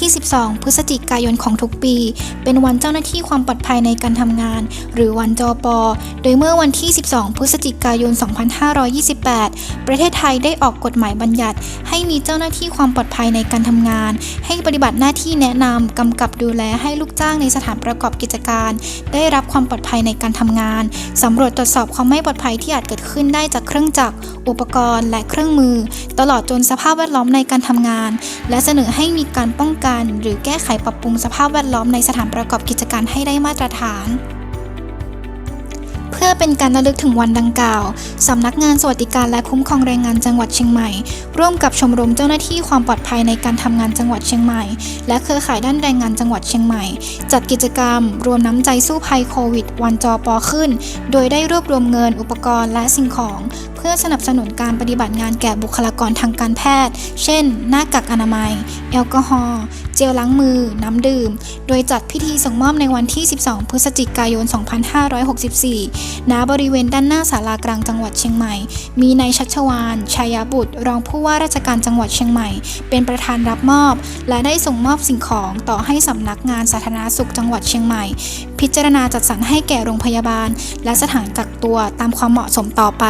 ที่ 12 พฤศจิกายนของทุกปี เป็นวันเจ้าหน้าที่ความปลอดภัยในการทำงาน หรือวันจอปอโดยเมื่อวันที่ 12 พฤศจิกายน 2528 ประเทศไทยได้ออกกฎหมายบัญญัติ ให้มีเจ้าหน้าที่ความปลอดภัยในการทำงาน ให้ปฏิบัติหน้าที่แนะนำกำกับดูแลให้ลูกจ้างในสถานประกอบกิจการ ได้รับความปลอดภัยในการทำงานสำรวจตรวจสอบความไม่ปลอดภัยที่อาจเกิดขึ้นได้จากเครื่องจักร อุปกรณ์ และเครื่องมือ ตลอดจนสภาพแวดล้อมในการทำงาน และเสนอให้มีการป้องกันหรือแก้ไขปรับปรุงสภาพแวดล้อมในสถานประกอบกิจการให้ได้มาตรฐาน เพื่อเป็นการระลึกถึงวันดังกล่าว สำนักงานสวัสดิการและคุ้มครองแรงงานจังหวัดเชียงใหม่ ร่วมกับชมรมเจ้าหน้าที่ความปลอดภัยในการทำงานจังหวัดเชียงใหม่ และเครือข่ายด้านแรงงานจังหวัดเชียงใหม่ จัดกิจกรรม รวมน้ำใจสู้ภัยโควิด วันจอปอขึ้น โดยได้รวบรวมเงินอุปกรณ์และสิ่งของเพื่อสนับสนุนการปฏิบัติงานแก่บุคลากรทางการแพทย์ เช่น หน้ากากอนามัย แอลกอฮอล์ จลล้างมือ น้ำดื่ม โดยจัดพิธีส่งมอบในวันที่ 12 พฤศจิกายน 2564 ณ บริเวณด้านหน้าศาลากลางจังหวัดเชียงใหม่ มีนายชัชวานชัยบุตร รองผู้ว่าราชการจังหวัดเชียงใหม่ เป็นประธานรับมอบ และได้ส่งมอบสิ่งของต่อให้สำนักงานสาธารณสุขจังหวัดเชียงใหม่ พิจารณาจัดสรรให้แก่โรงพยาบาล และสถานกักตัวตามความเหมาะสมต่อไป